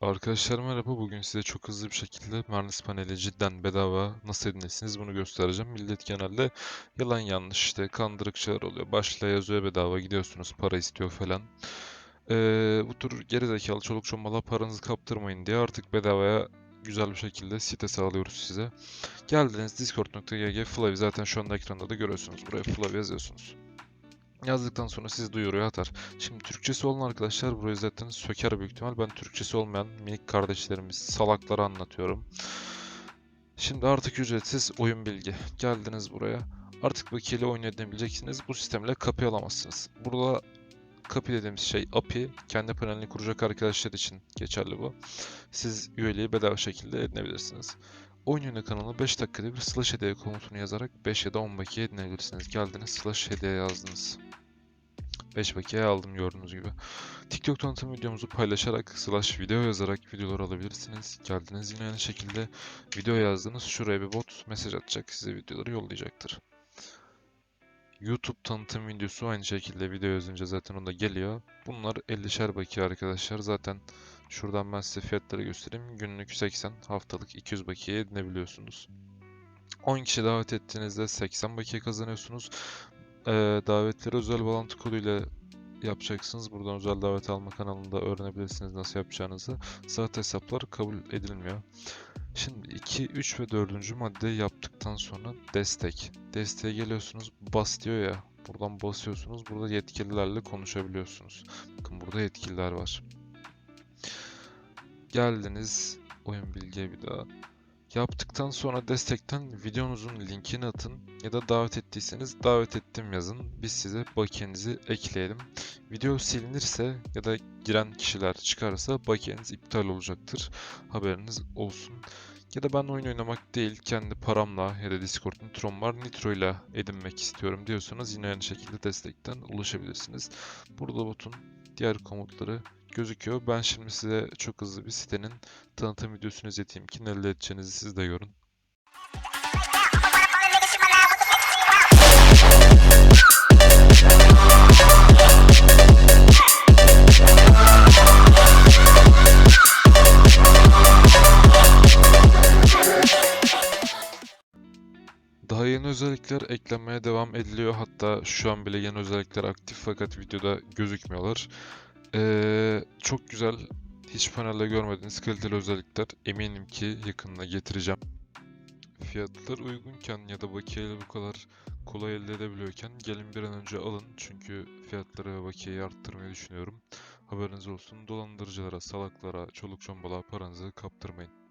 Arkadaşlar merhaba. Bugün size çok hızlı bir şekilde Marnis paneli cidden bedava nasıl edinirsiniz bunu göstereceğim. Millet genelde yalan yanlış işte kandırıkçılar oluyor. Başla yazıyor bedava gidiyorsunuz para istiyor falan. Ee, bu tür gerizekalı çoluk çombala paranızı kaptırmayın diye artık bedavaya güzel bir şekilde site sağlıyoruz size. Geldiniz discord.gg Flavi zaten şu anda ekranda da görüyorsunuz. Buraya Flavi yazıyorsunuz. Yazdıktan sonra sizi duyuruyor atar. Şimdi Türkçesi olan arkadaşlar burayı zaten söker büyük ihtimal. Ben Türkçesi olmayan minik kardeşlerimiz salakları anlatıyorum. Şimdi artık ücretsiz oyun bilgi. Geldiniz buraya. Artık bakiyeli oyun edebileceksiniz. Bu sistemle kapı alamazsınız. Burada kapı dediğimiz şey API. Kendi panelini kuracak arkadaşlar için geçerli bu. Siz üyeliği bedava şekilde edinebilirsiniz. Oyun yönü kanalı 5 dakikada bir slash hediye komutunu yazarak 5 ya da 10 bakiye edinebilirsiniz. Geldiniz slash hediye yazdınız. 5 bakiye aldım gördüğünüz gibi. TikTok tanıtım videomuzu paylaşarak slash video yazarak videolar alabilirsiniz. Geldiniz yine aynı şekilde video yazdınız. Şuraya bir bot mesaj atacak size videoları yollayacaktır. YouTube tanıtım videosu aynı şekilde video yazınca zaten o da geliyor. Bunlar 50'şer bakiye arkadaşlar. Zaten şuradan ben size fiyatları göstereyim. Günlük 80, haftalık 200 bakiye edinebiliyorsunuz. 10 kişi davet ettiğinizde 80 bakiye kazanıyorsunuz. Ee, davetleri özel bağlantı koduyla yapacaksınız. Buradan özel davet alma kanalında öğrenebilirsiniz nasıl yapacağınızı. Saat hesaplar kabul edilmiyor. Şimdi 2, 3 ve 4. maddeyi yaptıktan sonra destek. Desteğe geliyorsunuz. Bas diyor ya. Buradan basıyorsunuz. Burada yetkililerle konuşabiliyorsunuz. Bakın burada yetkililer var. Geldiniz. Oyun bilgiye bir daha. Yaptıktan sonra destekten videonuzun linkini atın ya da davet ettiyseniz davet ettim yazın. Biz size bakiyenizi ekleyelim. Video silinirse ya da giren kişiler çıkarsa bakiyeniz iptal olacaktır. Haberiniz olsun. Ya da ben oyun oynamak değil kendi paramla ya da Discord Nitro'm var Nitro ile edinmek istiyorum diyorsanız yine aynı şekilde destekten ulaşabilirsiniz. Burada botun diğer komutları gözüküyor. Ben şimdi size çok hızlı bir sitenin tanıtım videosunu izleteyim ki neler edeceğinizi siz de görün. Daha yeni özellikler eklenmeye devam ediliyor. Hatta şu an bile yeni özellikler aktif fakat videoda gözükmüyorlar. Ee, çok güzel, hiç panelde görmediğiniz kaliteli özellikler eminim ki yakında getireceğim. Fiyatlar uygunken ya da bakiyeyle bu kadar kolay elde edebiliyorken gelin bir an önce alın çünkü fiyatları ve bakiyeyi arttırmayı düşünüyorum. Haberiniz olsun dolandırıcılara, salaklara, çoluk çombala paranızı kaptırmayın.